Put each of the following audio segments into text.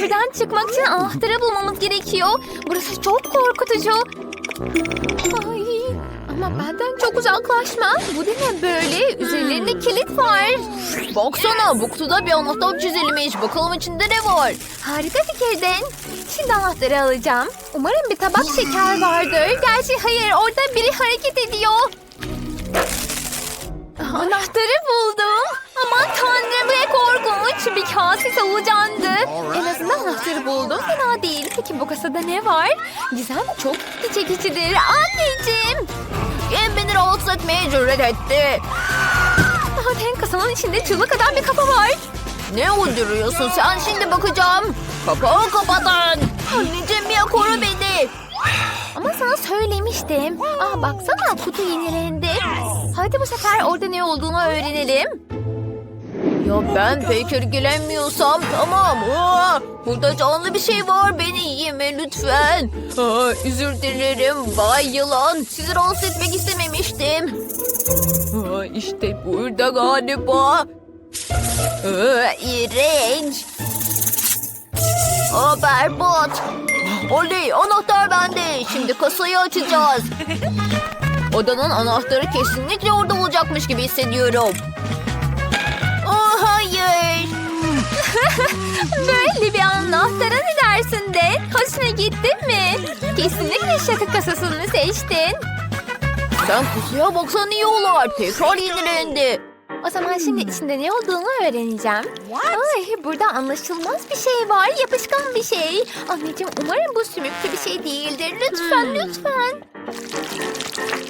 Buradan çıkmak için anahtarı bulmamız gerekiyor. Burası çok korkutucu. Ay, ama benden çok uzaklaşma. Bu ne böyle? Üzerlerinde kilit var. Baksana bu kutuda bir anahtar çizilmiş. Bakalım içinde ne var? Harika fikirden. Şimdi anahtarı alacağım. Umarım bir tabak şeker vardır. Gerçi hayır orada biri hareket ediyor. Anahtarı buldum. Aman tanrım ne korkunç. Bir kase solucandı. En azından anahtarı buldum. Fena değil. Peki bu kasada ne var? Gizem çok ilgi çekicidir. Anneciğim. Kim beni rahatsız etmeye cüret etti? Zaten kasanın içinde çığlık atan bir kafa var. Ne uyduruyorsun sen şimdi bakacağım. Kapağı kapatın. Anneciğim ya koru beni. Ama sana söylemiştim. Aa baksana kutu yenilendi. Hadi bu sefer orada ne olduğunu öğrenelim. Ya ben pek ilgilenmiyorsam tamam. Aa, burada canlı bir şey var beni yeme lütfen. Aa, özür dilerim Bay Yılan. Sizi rahatsız etmek istememiştim. Aa, işte burada galiba. Aa, iğrenç. Aa, berbat. Oley anahtar bende. Şimdi kasayı açacağız. Odanın anahtarı kesinlikle orada olacakmış gibi hissediyorum. Oh hayır. Böyle bir anahtara ne dersin de? Hoşuna gitti mi? Kesinlikle şaka kasasını seçtin. Sen kutuya baksan iyi olur. Tekrar yenilendi. O zaman şimdi içinde ne olduğunu öğreneceğim. Ay burada anlaşılmaz bir şey var. Yapışkan bir şey. Anneciğim umarım bu sümüklü bir şey değildir. Lütfen lütfen.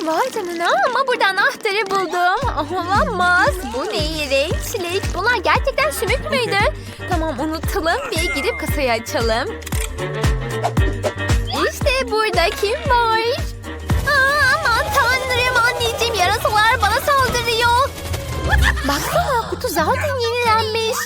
Vay canına ama burada anahtarı buldum. Olamaz. Bu ne iğrenç çilek. Bunlar gerçekten sümük müydü? Tamam unutalım ve gidip kasayı açalım. İşte burada kim var? Aa, aman tanrım anneciğim yarasalar bana. Baksana kutu zaten yenilenmiş.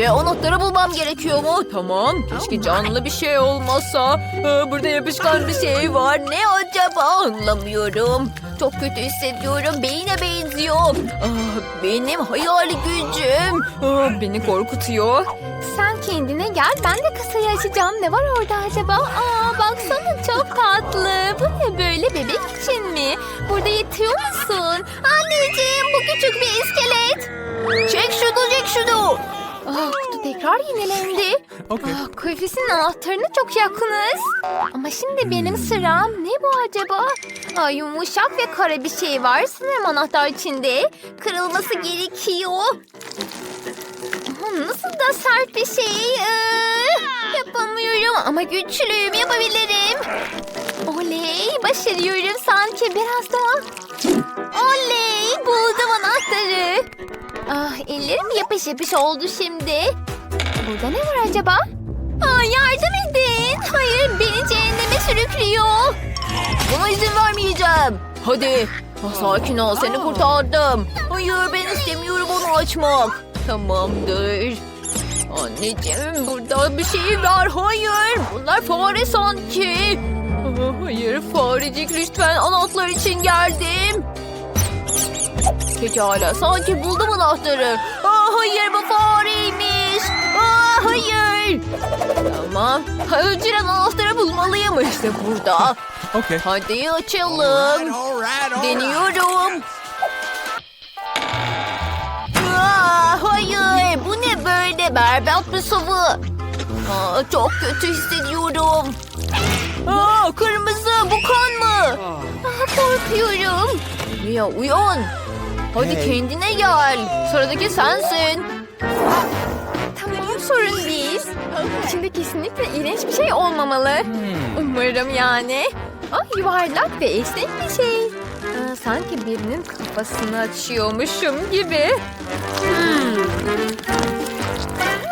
Ve anahtarı bulmam gerekiyor mu? Tamam. Keşke canlı bir şey olmasa. Aa, burada yapışkan bir şey var. Ne acaba anlamıyorum. Çok kötü hissediyorum. Beyine benziyor. Aa, benim hayal gücüm. Aa, beni korkutuyor. Sen kendine gel ben de kasayı açacağım. Ne var orada acaba? Aa baksana çok tatlı. Bu ne böyle bebek için mi? Burada yatıyor musun? Anneciğim bu küçük bir iskelet. Çek şunu çek şunu. Aa, kutu tekrar yenilendi. Aa, kafesin anahtarına çok yakınız. Ama şimdi benim sıram. Ne bu acaba? Aa, yumuşak ve kara bir şey var. Sanırım anahtar içinde. Kırılması gerekiyor. Aa, Nasıl da sert bir şey. Ee, yapamıyorum ama güçlüyüm yapabilirim. Oley başarıyorum sanki biraz daha. Oley. Ah ellerim yapış yapış oldu şimdi. Burada ne var acaba? Aa, yardım edin. Hayır beni cehenneme sürüklüyor. Buna izin vermeyeceğim. Hadi. Ah, sakin ol seni kurtardım. Hayır ben istemiyorum onu açmak. Tamamdır. Anneciğim burada bir şey var. Hayır bunlar fare sanki. Ah, Hayır farecik lütfen anahtar için geldim. Pekala sanki buldum anahtarı. Aa, hayır bu fareymiş. Aa, hayır. Tamam. Önceden anahtarı bulmalıyım işte burada. Okay. Hadi açalım. All right, all right. Deniyorum. Aa, hayır bu ne böyle berbat bir sıvı. Aa, çok kötü hissediyorum. Aa, kırmızı bu kan mı? Ah, korkuyorum. Ya uyan. Hadi Hey. kendine gel. Sıradaki sensin. Tamam sorun değil. İçinde kesinlikle iğrenç bir şey olmamalı. Umarım yani. Ah yuvarlak ve esnek bir şey. Aa, sanki birinin kafasını açıyormuşum gibi. Hmm.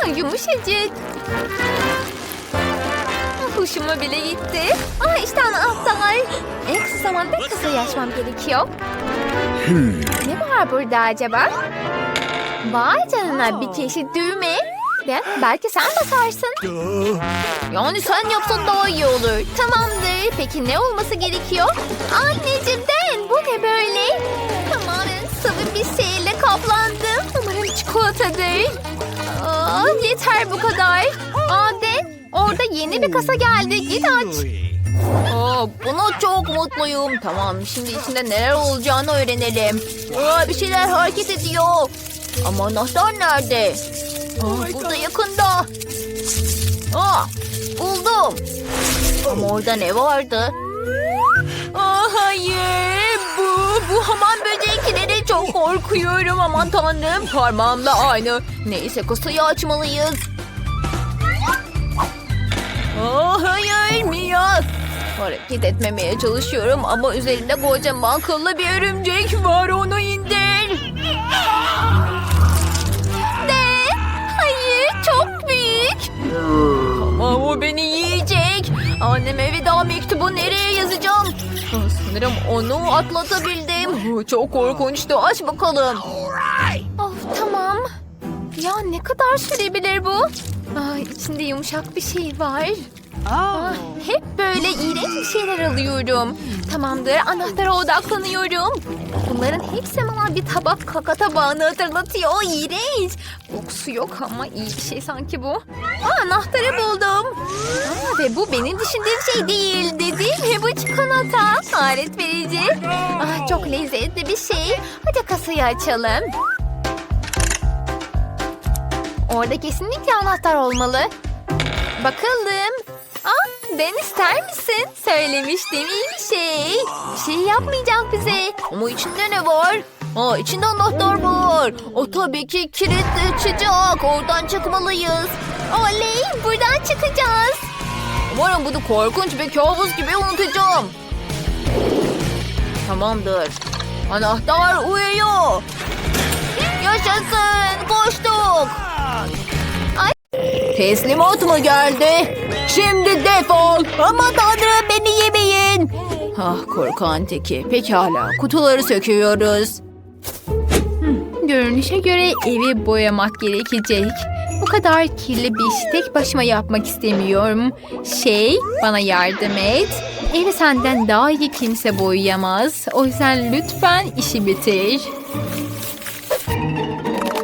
Aa, yumuşacık. Ah, Hoşuma bile gitti. Aa işte anahtar. En kısa zamanda kasayı açmam gerekiyor. Ne var burada acaba? Vay canına bir çeşit düğme. Ve belki sen basarsın. Yani sen yapsan daha iyi olur. Tamamdır. Peki ne olması gerekiyor? Anneciğim den bu ne böyle? Tamamen sıvı bir şeyle kaplandım. Umarım çikolatadır. Aa, yeter bu kadar. Adem orada yeni bir kasa geldi. Git aç. Aa, buna çok mutluyum. Tamam şimdi içinde neler olacağını öğrenelim. Aa, bir şeyler hareket ediyor. Ama anahtar nerede? Aa, burada yakında. Aa, buldum. Ama orada ne vardı? Aa, hayır bu, bu hamam böcekleri çok korkuyorum. Aman tanrım parmağımla aynı. Neyse kasayı açmalıyız. Aa, hayır Mia. Hareket etmemeye çalışıyorum ama üzerinde kocaman kıllı bir örümcek var onu indir. Ne? Hayır çok büyük. Ama o beni yiyecek. Anneme veda mektubu nereye yazacağım? Ah, Sanırım onu atlatabildim. Çok korkunçtu. Aç bakalım. Of tamam. Ya ne kadar sürebilir bu? Ay, içinde yumuşak bir şey var. Ah, hep böyle iğrenç bir şeyler alıyorum. Tamamdır anahtara odaklanıyorum. Bunların hepsi bana bir tabak kaka tabağını hatırlatıyor. İğrenç. Kokusu yok ama iyi bir şey sanki bu. Aa, anahtarı buldum. Aa, ve bu benim düşündüğüm şey değil dedi. Ve bu çikolata. Alet verici. Aa, çok lezzetli bir şey. Hadi kasayı açalım. Orada kesinlikle anahtar olmalı. Bakalım. Aa, Ben ister misin? Söylemiştim iyi bir şey. Bir şey yapmayacak bize. Ama içinde ne var? Aa, içinde anahtar var. O tabii ki kilitli açacak. Oradan çıkmalıyız. Oley buradan çıkacağız. Umarım bunu korkunç bir kabus gibi unutacağım. Tamamdır. Anahtar uyuyor. Yaşasın. Koştuk. Ay. Teslimat mı geldi? Şimdi defol. Ama tanrım beni yemeyin. Ah korkan teki. Pekala kutuları söküyoruz. Görünüşe göre evi boyamak gerekecek. Bu kadar kirli bir işi tek başıma yapmak istemiyorum. Şey, bana yardım et. Evi senden daha iyi kimse boyayamaz. O yüzden lütfen işi bitir.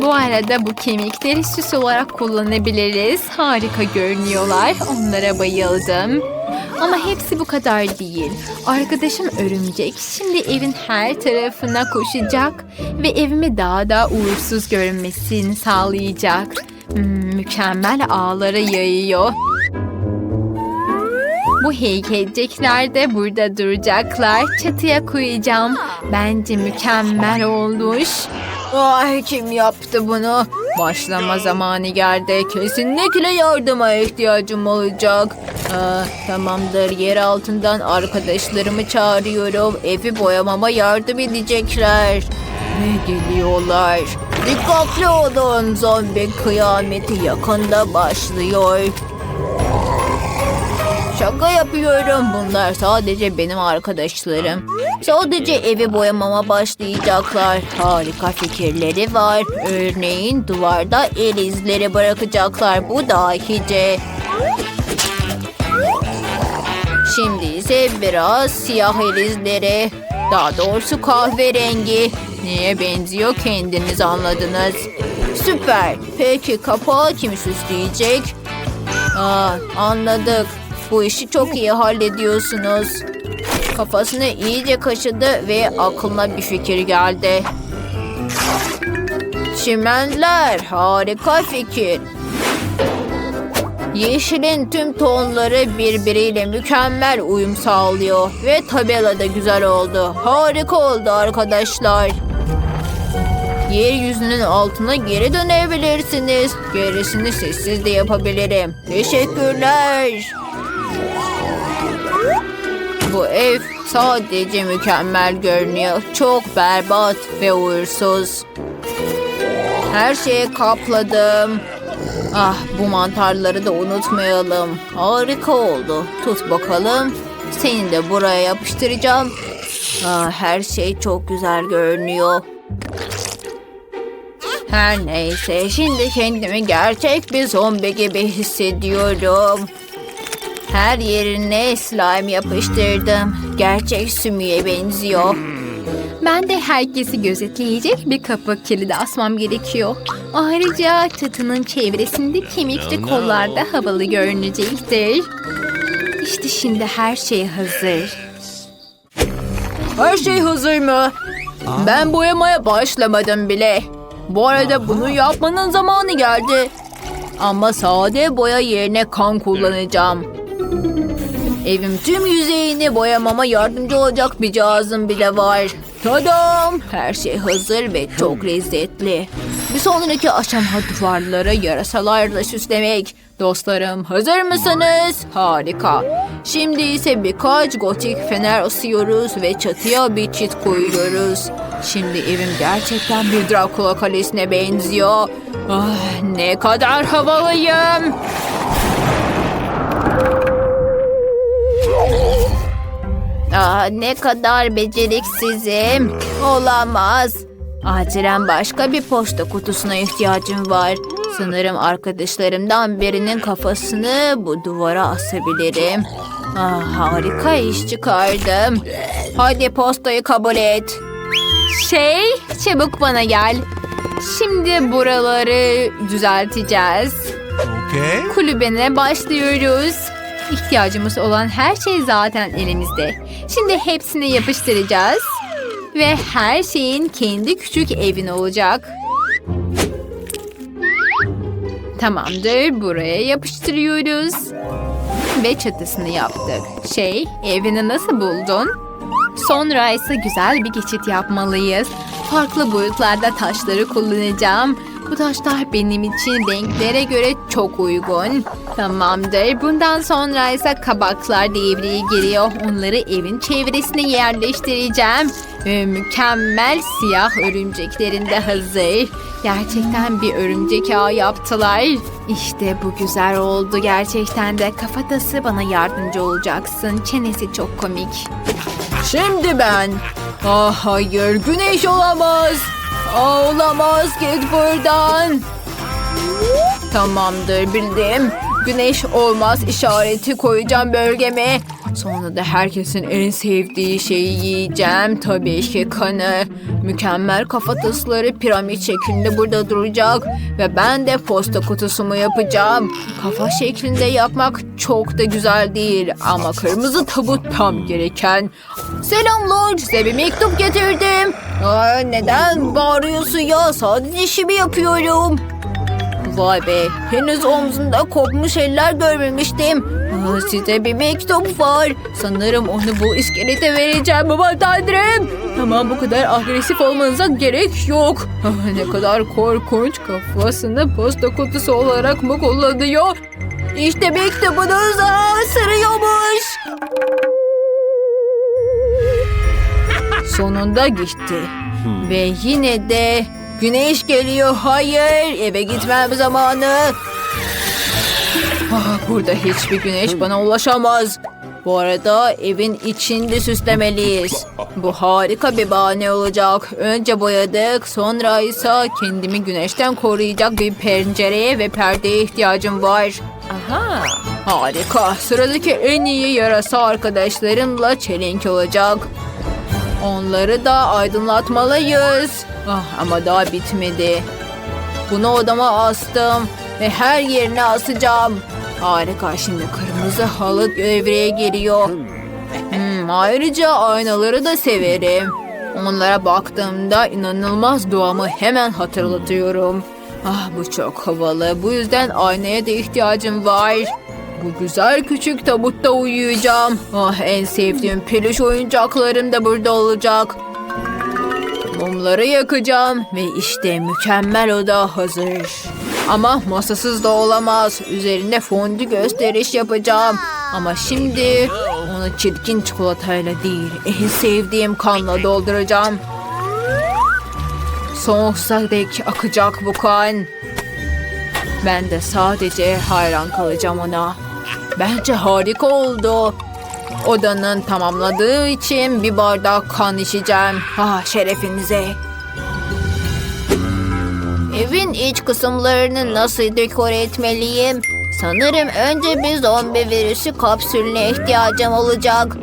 Bu arada bu kemikleri süs olarak kullanabiliriz. Harika görünüyorlar. Onlara bayıldım. Ama hepsi bu kadar değil. Arkadaşım örümcek şimdi evin her tarafına koşacak ve evimi daha da uğursuz görünmesini sağlayacak. Hmm, mükemmel ağlara yayıyor. Bu heykelcikler de burada duracaklar. Çatıya koyacağım. Bence mükemmel olmuş. Ay kim yaptı bunu? Başlama zamanı geldi. Kesinlikle yardıma ihtiyacım olacak. Aa, tamamdır. Yer altından arkadaşlarımı çağırıyorum. Evi boyamama yardım edecekler. Ve geliyorlar. Dikkatli olun. Zombi kıyameti yakında başlıyor. Şaka yapıyorum. Bunlar sadece benim arkadaşlarım. Sadece evi boyamama başlayacaklar. Harika fikirleri var. Örneğin duvarda el izleri bırakacaklar. Bu dahice. Şimdi ise biraz siyah el izleri. Daha doğrusu kahverengi. Neye benziyor kendiniz anladınız. Süper. Peki kapağı kim süsleyecek? Aa, anladık. Bu işi çok iyi hallediyorsunuz. Kafasını iyice kaşıdı ve aklına bir fikir geldi. Çimenler harika fikir. Yeşilin tüm tonları birbiriyle mükemmel uyum sağlıyor ve tabela da güzel oldu. Harika oldu arkadaşlar. Yeryüzünün altına geri dönebilirsiniz. Gerisini sessiz de yapabilirim. Teşekkürler. Bu ev sadece mükemmel görünüyor. Çok berbat ve uğursuz. Her şeyi kapladım. Ah bu mantarları da unutmayalım. Harika oldu. Tut bakalım. Seni de buraya yapıştıracağım. Ah, her şey çok güzel görünüyor. Her neyse şimdi kendimi gerçek bir zombi gibi hissediyorum. Her yerine slime yapıştırdım. Gerçek sümüğe benziyor. Ben de herkesi gözetleyecek bir kapı kilidi asmam gerekiyor. Ayrıca çatının çevresinde kemikli kollarda havalı görünecektir. İşte şimdi her şey hazır. Her şey hazır mı? Ben boyamaya başlamadım bile. Bu arada bunu yapmanın zamanı geldi. Ama sade boya yerine kan kullanacağım. Evim tüm yüzeyini boyamama yardımcı olacak bir cihazım bile var. Tadam! Her şey hazır ve çok lezzetli. Bir sonraki aşama duvarları yarasalarla süslemek. Dostlarım hazır mısınız? Harika. Şimdi ise birkaç gotik fener asıyoruz ve çatıya bir çit koyuyoruz. Şimdi evim gerçekten bir Dracula kalesine benziyor. Ah, ne kadar havalıyım. Aa, ne kadar beceriksizim. Olamaz. Acilen başka bir posta kutusuna ihtiyacım var. Sanırım arkadaşlarımdan birinin kafasını bu duvara asabilirim. Ah, harika iş çıkardım. Hadi postayı kabul et. Şey, çabuk bana gel. Şimdi buraları düzelteceğiz. Okay. Kulübene başlıyoruz. İhtiyacımız olan her şey zaten elimizde. Şimdi hepsini yapıştıracağız. Ve her şeyin kendi küçük evin olacak. Tamamdır. Buraya yapıştırıyoruz. Ve çatısını yaptık. Şey, evini nasıl buldun? Sonra ise güzel bir geçit yapmalıyız. Farklı boyutlarda taşları kullanacağım. Bu taşlar benim için renklere göre çok uygun. Tamamdır. Bundan sonra ise kabaklar devreye giriyor. Onları evin çevresine yerleştireceğim. Ve mükemmel siyah örümceklerin de hazır. Gerçekten bir örümcek ağı yaptılar. İşte bu güzel oldu gerçekten de. Kafatası bana yardımcı olacaksın. Çenesi çok komik. Şimdi ben. Ah hayır güneş olamaz. Olamaz git buradan. Tamamdır bildim. Güneş olmaz işareti koyacağım bölgeme. Sonra da herkesin en sevdiği şeyi yiyeceğim. Tabii ki kanı. Mükemmel kafatasları piramit şeklinde burada duracak. Ve ben de posta kutusumu yapacağım. Kafa şeklinde yapmak çok da güzel değil. Ama kırmızı tabut tam gereken. Selamlar size bir mektup getirdim. Aa, neden bağırıyorsun ya? Sadece işimi yapıyorum. Vay be, henüz omzunda kopmuş eller görmemiştim. Aa, size bir mektup var. Sanırım onu bu iskelete vereceğim baba tanrım. Tamam bu kadar agresif olmanıza gerek yok. Ah, ne kadar korkunç kafasını posta kutusu olarak mı kullanıyor? İşte mektubunuz sırıyormuş. Sonunda gitti. Ve yine de güneş geliyor. Hayır eve gitmem zamanı. Ah, burada hiçbir güneş bana ulaşamaz. Bu arada evin içinde süslemeliyiz. Bu harika bir bahane olacak. Önce boyadık, sonra ise kendimi güneşten koruyacak bir pencereye ve perdeye ihtiyacım var. Aha, harika. Sıradaki en iyi yarasa arkadaşlarımla çelenk olacak. Onları da aydınlatmalıyız. Ah, ama daha bitmedi. Bunu odama astım ve her yerine asacağım. Harika şimdi kırmızı halı devreye geliyor. Hmm, ayrıca aynaları da severim. Onlara baktığımda inanılmaz doğamı hemen hatırlatıyorum. Ah bu çok havalı. Bu yüzden aynaya da ihtiyacım var. Bu güzel küçük tabutta uyuyacağım. Ah en sevdiğim peluş oyuncaklarım da burada olacak. Mumları yakacağım ve işte mükemmel oda hazır. Ama masasız da olamaz. Üzerinde fondü gösteriş yapacağım. Ama şimdi onu çirkin çikolatayla değil, en sevdiğim kanla dolduracağım. Sonsuza dek akacak bu kan. Ben de sadece hayran kalacağım ona. Bence harika oldu. Odanın tamamladığı için bir bardak kan içeceğim. Ah şerefinize. Evin iç kısımlarını nasıl dekore etmeliyim? Sanırım önce bir zombi virüsü kapsülüne ihtiyacım olacak.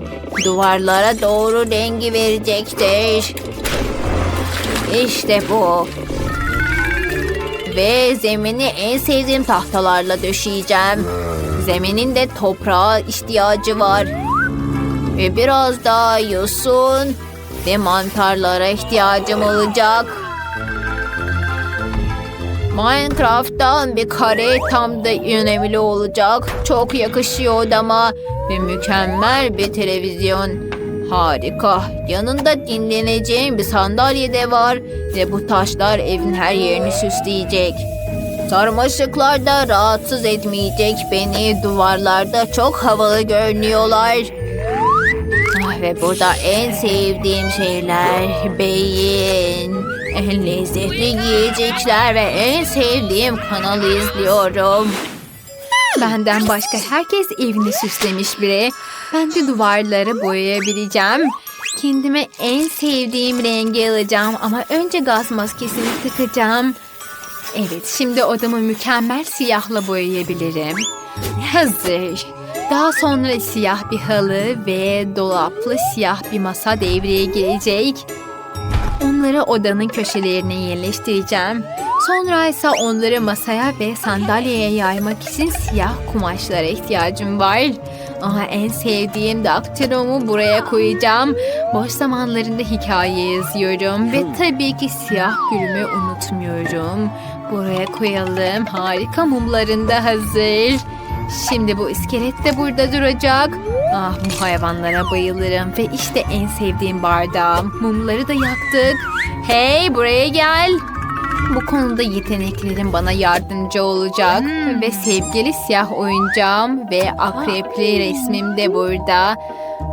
Duvarlara doğru rengi verecektir. İşte bu. Ve zemini en sevdiğim tahtalarla döşeyeceğim. Zeminin de toprağa ihtiyacı var. Ve biraz daha yosun ve mantarlara ihtiyacım olacak. Minecraft'tan bir kare tam da önemli olacak. Çok yakışıyor odama ve mükemmel bir televizyon. Harika. Yanında dinleneceğim bir sandalye de var ve bu taşlar evin her yerini süsleyecek. Sarmaşıklar da rahatsız etmeyecek beni. Duvarlarda çok havalı görünüyorlar. Ah, ve burada en sevdiğim şeyler beyin. En lezzetli yiyecekler ve en sevdiğim kanalı izliyorum. Benden başka herkes evini süslemiş biri. Ben de duvarları boyayabileceğim. Kendime en sevdiğim rengi alacağım ama önce gaz maskesini takacağım. Evet, şimdi odamı mükemmel siyahla boyayabilirim. Hazır. Daha sonra siyah bir halı ve dolaplı siyah bir masa devreye girecek. Onları odanın köşelerine yerleştireceğim. Sonra ise onları masaya ve sandalyeye yaymak için siyah kumaşlara ihtiyacım var. Ama en sevdiğim daktilomu buraya koyacağım. Boş zamanlarında hikaye yazıyorum ve tabii ki siyah gülümü unutmuyorum. Buraya koyalım. Harika mumların da hazır. Şimdi bu iskelet de burada duracak. Ah bu hayvanlara bayılırım ve işte en sevdiğim bardağım. Mumları da yaktık. Hey buraya gel. Bu konuda yeteneklerim bana yardımcı olacak. Ve sevgili siyah oyuncağım ve akrepli resmim de burada.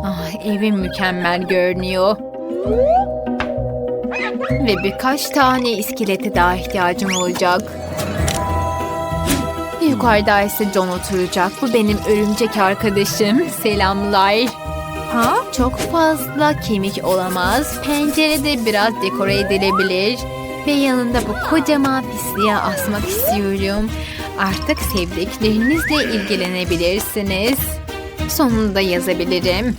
Ah, evim mükemmel görünüyor. Ve birkaç tane iskelete daha ihtiyacım olacak. Yukarıda ise John oturacak. Bu benim örümcek arkadaşım. Selamlar. Ha? Çok fazla kemik olamaz. Pencerede biraz dekore edilebilir. Ve yanında bu kocaman pisliğe asmak istiyorum. Artık sevdiklerinizle ilgilenebilirsiniz. Sonunda yazabilirim.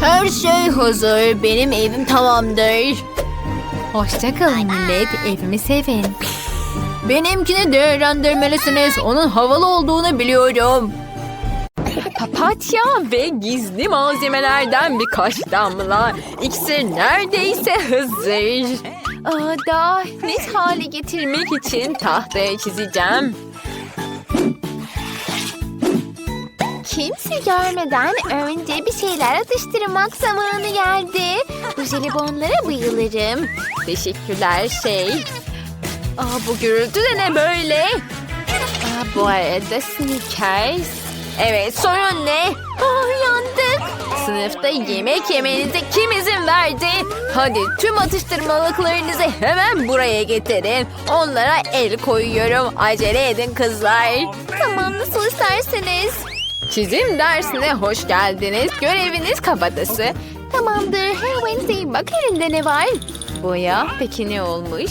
Her şey hazır. Benim evim tamamdır. Hoşçakalın millet. Evimi sevin. Benimkini değerlendirmelisiniz. Onun havalı olduğunu biliyorum. Papatya ve gizli malzemelerden birkaç damla. İksir neredeyse hazır. Aa, daha net hale getirmek için tahtaya çizeceğim. Kimse görmeden önce bir şeyler atıştırmak zamanı geldi. Bu jelibonlara bayılırım. Teşekkürler şey. Aa, bu gürültü de ne böyle? Aa, bu arada Snickers. Evet sorun ne? Oh yandık. Sınıfta yemek yemenize kim izin verdi? Hadi tüm atıştırmalıklarınızı hemen buraya getirin. Onlara el koyuyorum. Acele edin kızlar. Tamam nasıl isterseniz. Çizim dersine hoş geldiniz. Göreviniz kafatası. Tamamdır. Hey Wednesday bak elinde ne var? Boya peki ne olmuş?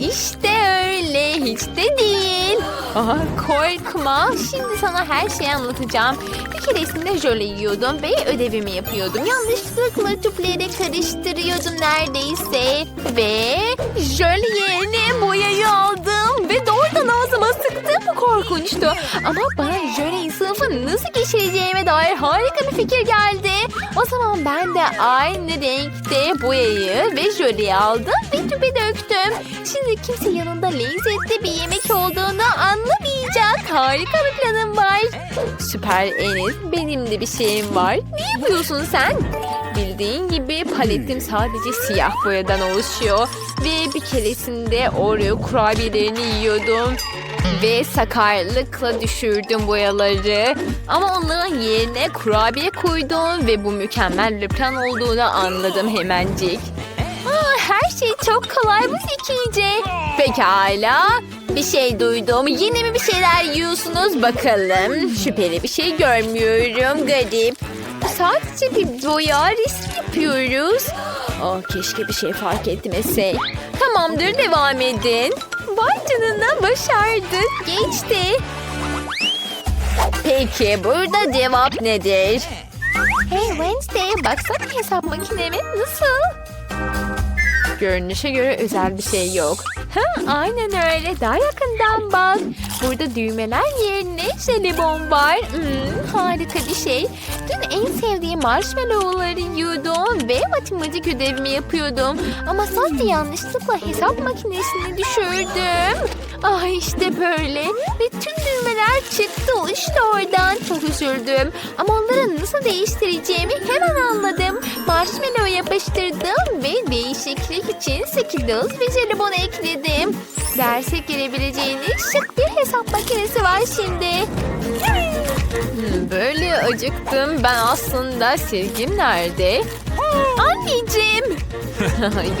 İşte öyle hiç de değil. Aha, korkma. Şimdi sana her şeyi anlatacağım. Bir keresinde jöle yiyordum ve ödevimi yapıyordum. Yanlışlıkla tüpleri karıştırıyordum neredeyse. Ve jöle yerine boyayı aldım. Ve doğrudan ağzıma sıktım. Korkunçtu. Ama bana jöleyi sınıfı nasıl geçireceğime dair harika bir fikir geldi. O zaman ben de aynı renkte boyayı ve jöleyi aldım ve tüpe döktüm. Şimdi kimse yanında lezzetli bir yemek olduğunu anlamayacak. Harika bir planım var. Süper Enes. Benim de bir şeyim var. Ne yapıyorsun sen? Bildiğin gibi paletim sadece siyah boyadan oluşuyor. Ve bir keresinde Oreo kurabiyelerini yiyordum. Ve sakarlıkla düşürdüm boyaları. Ama onların yerine kurabiye koydum ve bu mükemmel bir plan olduğunu anladım hemencik. Aa, her şey çok kolay bu zekice. Pekala. Bir şey duydum. Yine mi bir şeyler yiyorsunuz bakalım. Şüpheli bir şey görmüyorum. Garip. Sadece bir boya resim yapıyoruz. Oh, keşke bir şey fark etmesek. Tamamdır devam edin. Vay canına başardık. Geçti. Peki burada cevap nedir? Hey Wednesday baksana hesap makineme nasıl? Görünüşe göre özel bir şey yok. Ha, aynen öyle. Daha yakından bak. Burada düğmeler yerine jelibon var. Hmm, harika bir şey. Dün en sevdiğim marshmallowları yiyordum ve matematik ödevimi yapıyordum. Ama sonra yanlışlıkla hesap makinesini düşürdüm. Ah işte böyle. Ve tüm düğmeler çıktı işte oradan. Çok üzüldüm. Ama onları nasıl değiştireceğimi hemen anladım. Marshmallow yapıştırdım ve değişiklik için Skittles ve jelibon ekledim. Derse girebileceğiniz şık bir hesap makinesi var şimdi. Böyle acıktım. Ben aslında silgim nerede? Anneciğim.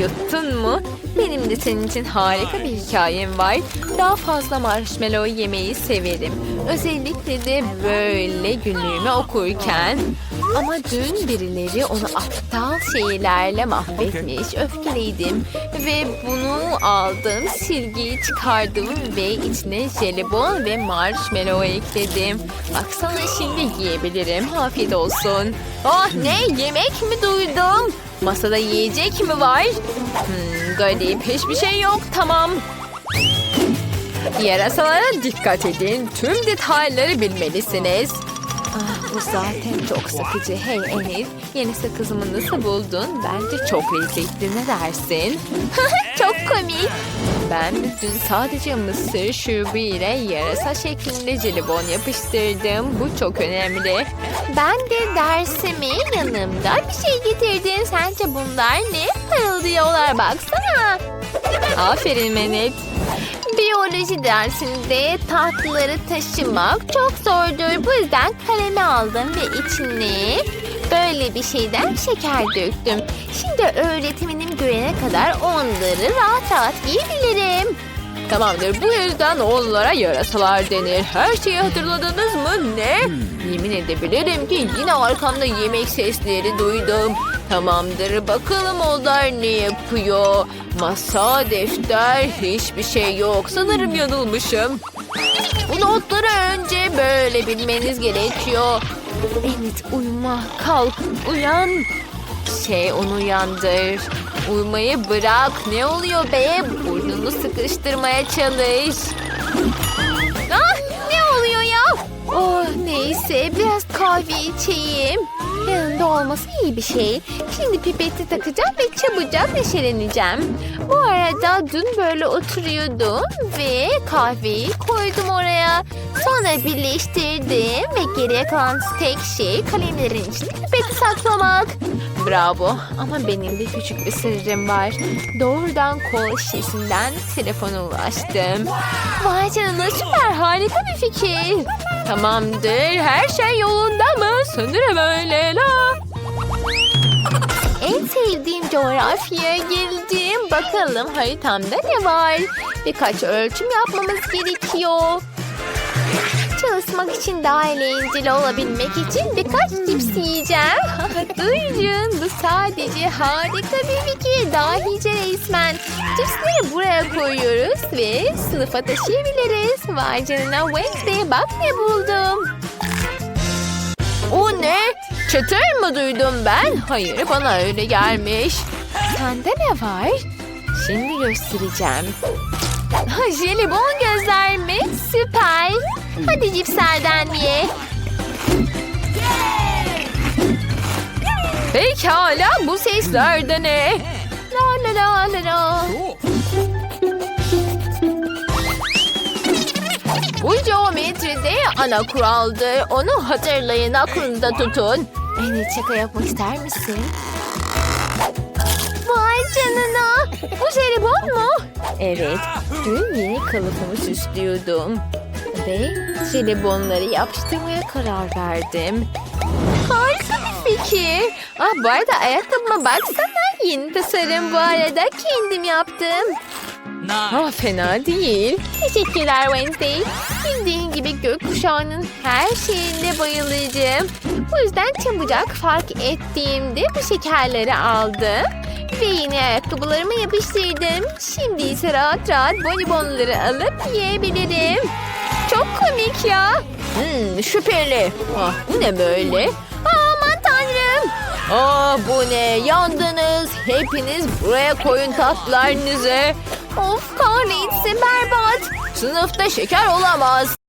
Yuttun mu? Benim de senin için harika bir hikayem var. Daha fazla marshmallow yemeyi severim. Özellikle de böyle günlüğümü okurken. Ama dün birileri onu aptal şeylerle mahvetmiş. Öfkeliydim. Ve bunu aldım, silgiyi çıkardım ve içine jelibon ve marshmallow ekledim. Baksana şimdi yiyebilirim. Afiyet olsun. Oh ne? Yemek mi duydum? Masada yiyecek mi var? Hmm, garip. Hiçbir şey yok. Tamam. Yarasalara dikkat edin. Tüm detayları bilmelisiniz. Ah, bu zaten çok sıkıcı. Hey Enid, yeni sakızımı nasıl buldun? Bence çok lezzetli. Ne dersin? çok komik. Ben dün sadece mısır şurubu ile yarasa şeklinde jelibon yapıştırdım. Bu çok önemli. Ben de dersime yanımda bir şey getirdim. Sence bunlar ne? Parıldıyorlar baksana. Aferin Menet. Biyoloji dersinde tatlıları taşımak çok zordur. Bu yüzden kalemi aldım ve içine böyle bir şeyden şeker döktüm. Şimdi öğretmenim görene kadar onları rahat rahat yiyebilirim. Tamamdır. Bu yüzden onlara yarasalar denir. Her şeyi hatırladınız mı? Ne? Yemin edebilirim ki yine arkamda yemek sesleri duydum. Tamamdır. Bakalım onlar ne yapıyor? Masa, defter, hiçbir şey yok. Sanırım yanılmışım. Bu notları önce böyle bilmeniz gerekiyor. Evet uyuma, kalk, uyan. Şey onu uyandır. Uyumayı bırak. Ne oluyor be? Burnunu sıkıştırmaya çalış. Ah, ne oluyor ya? Oh neyse biraz kahve içeyim. Yanında olması iyi bir şey. Şimdi pipeti takacağım ve çabucak neşeleneceğim. Bu arada dün böyle oturuyordum ve kahveyi koydum oraya. Sonra birleştirdim ve geriye kalan tek şey kalemlerin içine pipeti saklamak. Bravo ama benim de küçük bir sırrım var. Doğrudan kol şişesinden telefona ulaştım. Vay canına süper harika bir fikir. Tamamdır her şey yolunda mı? Sanırım öyle la. En sevdiğim coğrafyaya geldim. Bakalım haritamda ne var? Birkaç ölçüm yapmamız gerekiyor. Çalışmak için daha eğlenceli olabilmek için birkaç cips yiyeceğim. Duyun bu sadece harika bir fikir. Dahice resmen. Cipsleri buraya koyuyoruz ve sınıfa taşıyabiliriz. Vay canına Wednesday bak ne buldum. O ne? Çıtır mı duydum ben? Hayır bana öyle gelmiş. Sende ne var? Şimdi göstereceğim. Jelibon gözler mi? Süper. Hadi cipslerden ye. Pekala bu sesler de ne? La la la la la. Bu geometride ana kuraldır. Onu hatırlayın aklınızda tutun. Evet şaka yapmak ister misin? Vay canına. Bu jelibon mu? Evet. Dün yeni kalıbımı süslüyordum. Ve jelibonları yapıştırmaya karar verdim. Harika bir fikir. Ah, bu arada ayakkabıma baksana. Yeni tasarım bu arada kendim yaptım. Ah, fena değil. Teşekkürler Wednesday. Bildiğin gibi gökkuşağının her şeyine bayılacağım. Bu yüzden çabucak fark ettiğimde bu şekerleri aldım. Ve yine ayakkabılarımı yapıştırdım. Şimdi ise rahat rahat bonibonları alıp yiyebilirim. Çok komik ya. Hmm, şüpheli. Ah, bu ne böyle? Aman tanrım. Ah bu ne? Yandınız. Hepiniz buraya koyun tatlarınızı. Of kahretsin berbat. Sınıfta şeker olamaz.